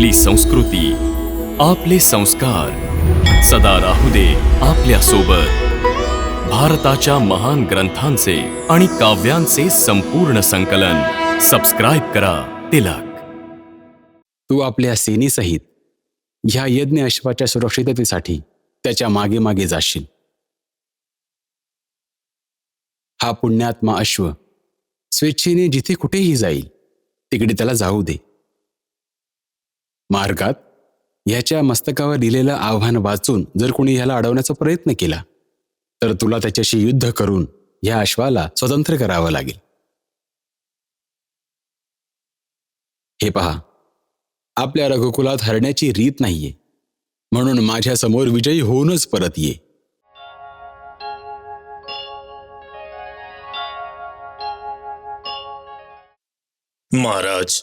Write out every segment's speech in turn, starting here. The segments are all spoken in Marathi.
आपली संस्कृती आपले संस्कार. सदा राहू दे आपल्यासोबत भारताच्या महान ग्रंथांचे आणि काव्यांचे संपूर्ण संकलन. सबस्क्राईब करा तिलक. तू आपल्या सेनेसहित ह्या यज्ञ अश्वाच्या सुरक्षिततेसाठी त्याच्यामागे मागे जाशील. हा पुण्यात्मा अश्व स्वेच्छेने जिथे कुठेही जाईल तिकडे त्याला जाऊ दे. मार्गात? ह्याच्या मस्तकावर दिलेलं आव्हान वाचून जर कोणी ह्याला अडवण्याचा प्रयत्न केला तर तुला त्याच्याशी युद्ध करून ह्या अश्वाला स्वतंत्र करावं लागेल. हे पहा आपल्या रघुकुलात हरण्याची रीत नाहीये म्हणून माझ्यासमोर विजयी होऊनच परत ये. महाराज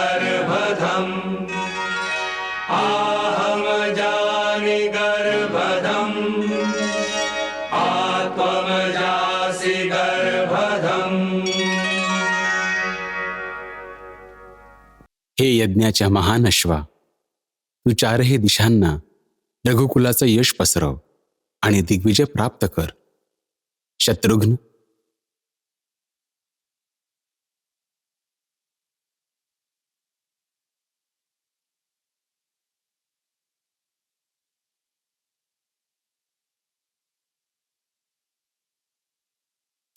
हे यज्ञाच्या महान अश्वा तू चारही दिशांना रघुकुलाचं यश पसरव आणि दिग्विजय प्राप्त कर. शत्रुघ्न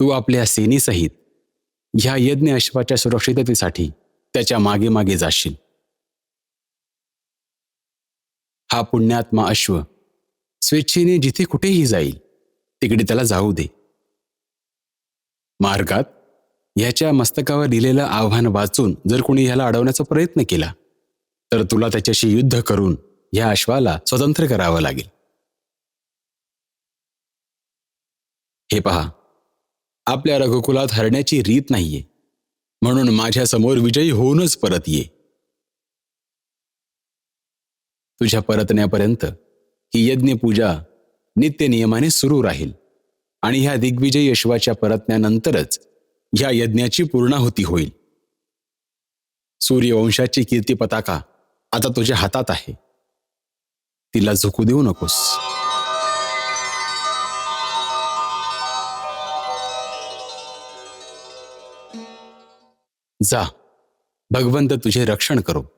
तू आपल्या सेनेसहित ह्या यज्ञ अश्वाच्या सुरक्षिततेसाठी त्याच्यामागे मागे जाशील. हा पुण्यात्मा अश्व स्वेच्छेने जिथे कुठेही जाईल तिकडे त्याला जाऊ दे. मार्गात ह्याच्या मस्तकावर दिलेलं आव्हान वाचून जर कोणी ह्याला अडवण्याचा प्रयत्न केला तर तुला त्याच्याशी युद्ध करून ह्या अश्वाला स्वतंत्र करावं लागेल. हे पहा आपल्या रघुकुलात हरण्याची रीत नाहीये. म्हणून माझ्यासमोर विजयी होऊनच परत ये. तुझ्या परतण्यापर्यंत ही यज्ञपूजा नित्य नियमाने सुरू राहील आणि ह्या दिग्विजय यशवाच्या परतण्यानंतरच ह्या यज्ञाची पूर्णाहुती होईल. सूर्यवंशाची कीर्ती पताका आता तुझ्या हातात आहे. तिला झुकू देऊ नकोस. जा. भगवंत तुझे रक्षण करो.